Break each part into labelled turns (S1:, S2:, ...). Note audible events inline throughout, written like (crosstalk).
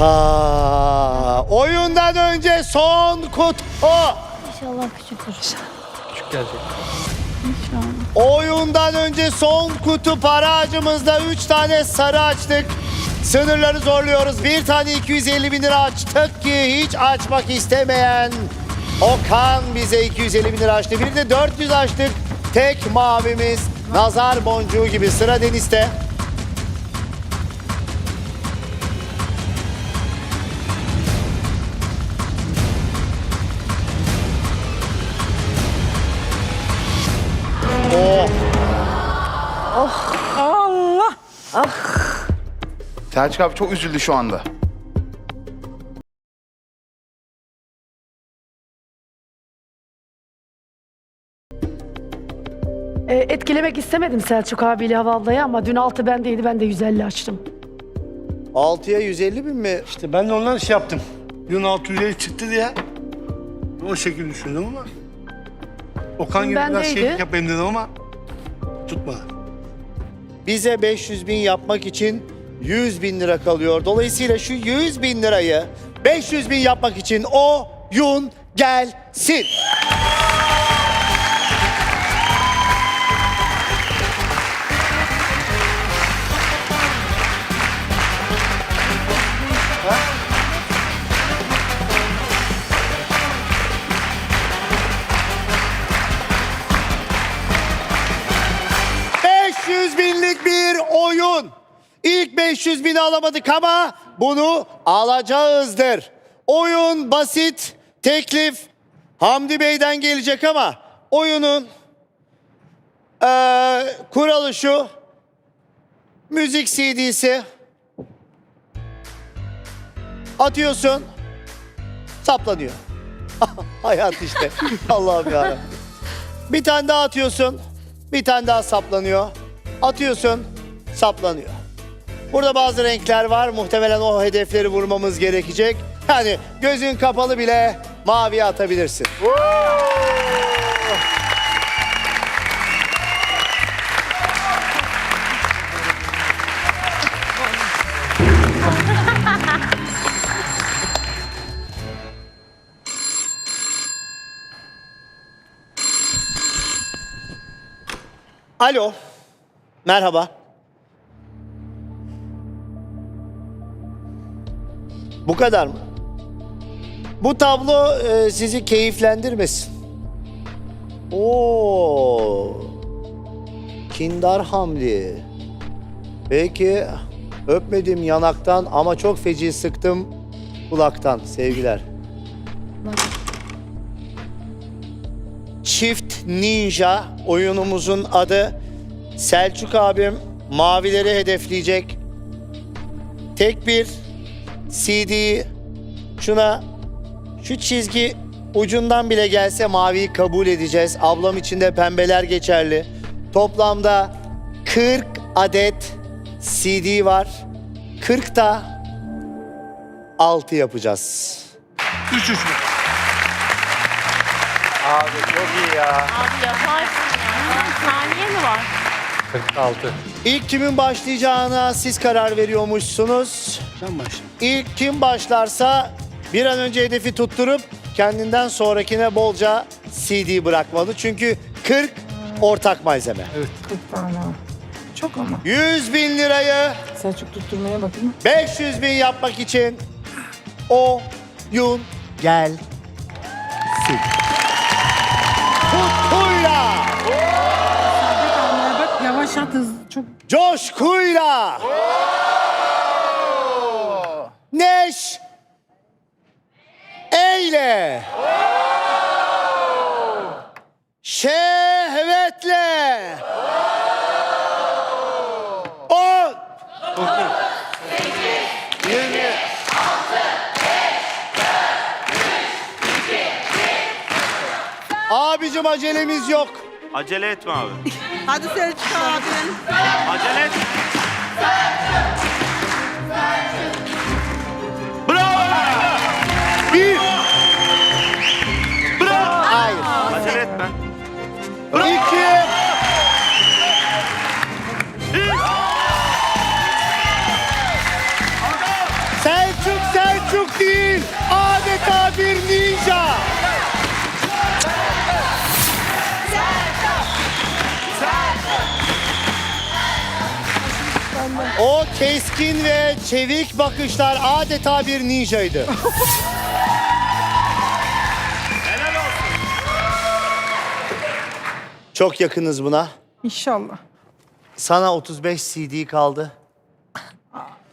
S1: Ha, oyundan önce son kutu.
S2: İnşallah küçük olur.
S3: Küçük gelecek.
S2: İnşallah.
S1: Oyundan önce son kutu para ağacımızda 3 tane sarı açtık. Sınırları zorluyoruz. Bir tane 250 bin lira açtık ki hiç açmak istemeyen Okan bize 250 bin lira açtı. Bir de 400 açtık. Tek mavimiz nazar boncuğu gibi sıra Deniz'de.
S4: Selçuk abi çok üzüldü şu anda.
S5: E, etkilemek istemedim Selçuk abiyle Hava ablayı ama dün altı bendeydi ben de 150 açtım.
S1: 6'ya 150 bin mi?
S6: İşte ben de ondan şey yaptım. Yun 650 çıktı diye. O şekilde düşündüm ama. Okan gibi biraz
S5: Bendeydi.
S6: şey yapayım dedim ama tutmadı.
S1: bize 500 bin yapmak için 100 bin lira kalıyor. Dolayısıyla şu 100 bin lirayı 500 bin yapmak için o yun gelsin. İlk 500 bini alamadık ama bunu alacağızdır. Oyun basit, teklif Hamdi Bey'den gelecek ama oyunun eee, kuralı şu. Müzik CD'si atıyorsun, saplanıyor. (laughs) Hayat işte. Allah'ım yarabbim. Bir tane daha atıyorsun. Bir tane daha saplanıyor. Atıyorsun. Saplanıyor. Burada bazı renkler var. Muhtemelen o hedefleri vurmamız gerekecek. Yani gözün kapalı bile maviye atabilirsin. Alo. Merhaba. Bu kadar mı? Bu tablo e, sizi keyiflendirmesin. Oo. Kindar Hamdi. Peki öpmedim yanaktan ama çok feci sıktım kulaktan. Sevgiler. Çift Ninja oyunumuzun adı. Selçuk abim mavileri hedefleyecek. Tek bir CD'yi şuna şu çizgi ucundan bile gelse maviyi kabul edeceğiz. Ablam için de pembeler geçerli. Toplamda 40 adet CD var. 40 da 6 yapacağız.
S6: Üç üç mü?
S3: Abi çok iyi ya.
S2: Abi yaparsın ya. Saniye mi var?
S3: 46.
S1: İlk kimin başlayacağına siz karar veriyormuşsunuz.
S6: Sen başla.
S1: İlk kim başlarsa bir an önce hedefi tutturup kendinden sonrakine bolca CD bırakmalı. Çünkü 40 ortak malzeme.
S7: 40 tane var. Çok ama.
S1: 100 bin lirayı
S7: Selçuk tutturmaya bakayım.
S1: 500 bin yapmak için o yun gel coşkuyla, neş, eyle, şehvetle, on, Abicim acelemiz yok.
S8: Acele etme abi. (laughs)
S9: Hadi Selçuk abi.
S8: Acele etme. Bravo!
S1: Bir.
S8: Bravo!
S1: Hayır.
S8: Acele etme.
S1: İki. O keskin ve çevik bakışlar adeta bir ninjaydı. Çok yakınız buna.
S7: İnşallah.
S1: Sana 35 CD kaldı.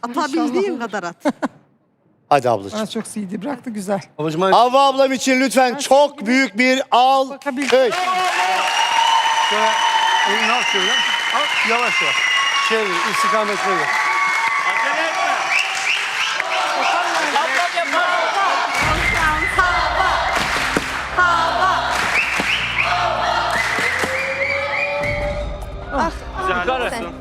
S9: Atabildiğin kadar at. (laughs)
S1: Hadi ablacığım.
S7: Bana çok CD bıraktı güzel.
S6: Babacığım hadi
S1: Havva ablam için lütfen çok büyük bir alkış.
S6: Şöyle elini al şöyle. Al yavaş yavaş. Çevir, istikametine gel.
S8: Acele etme. Güzel olsun.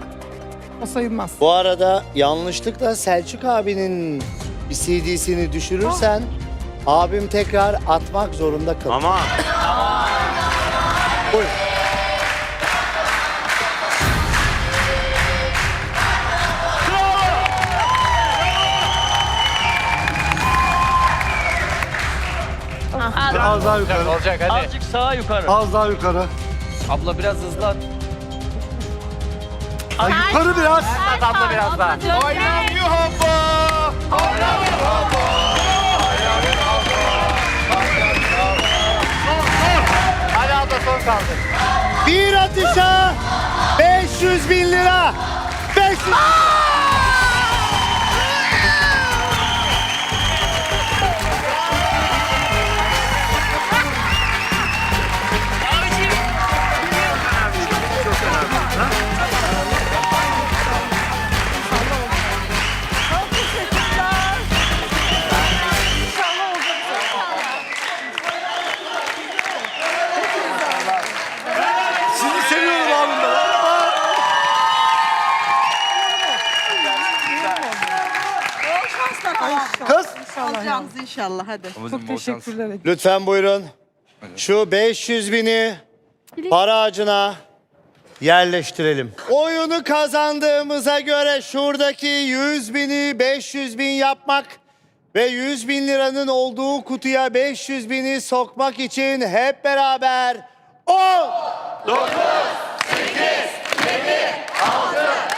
S7: O sayılmaz.
S1: Bu arada yanlışlıkla Selçuk abinin bir CD'sini düşürürsen abim tekrar atmak zorunda kalır.
S8: Ama (laughs)
S6: Az daha yukarı.
S3: Olacak hadi.
S4: Azıcık sağa yukarı.
S6: Az daha yukarı.
S4: Abla biraz hızlı at.
S6: Ha, yukarı biraz.
S3: Abla biraz daha. Hadi abla son kaldı.
S1: Bir atışa 500 bin lira. 500
S6: Sizi
S9: sana.
S6: Kız.
S9: Alacağımız inşallah hadi.
S7: Çok teşekkürler.
S1: Lütfen buyurun. Şu 500 bini para ağacına yerleştirelim. Oyunu kazandığımıza göre şuradaki 100 bini 500 bin yapmak ve 100 bin liranın olduğu kutuya 500 bini sokmak için hep beraber 10,
S8: 9, 8,
S6: 7, 6,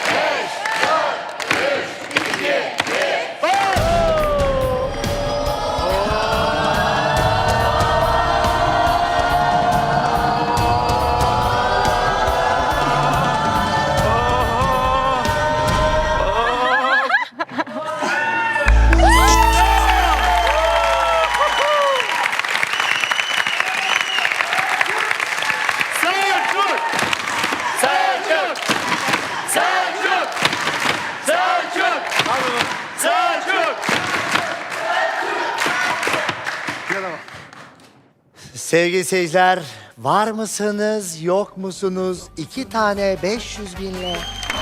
S1: Sevgili seyirciler, var mısınız, yok musunuz? İki tane 500 binle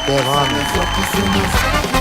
S1: devam ediyor.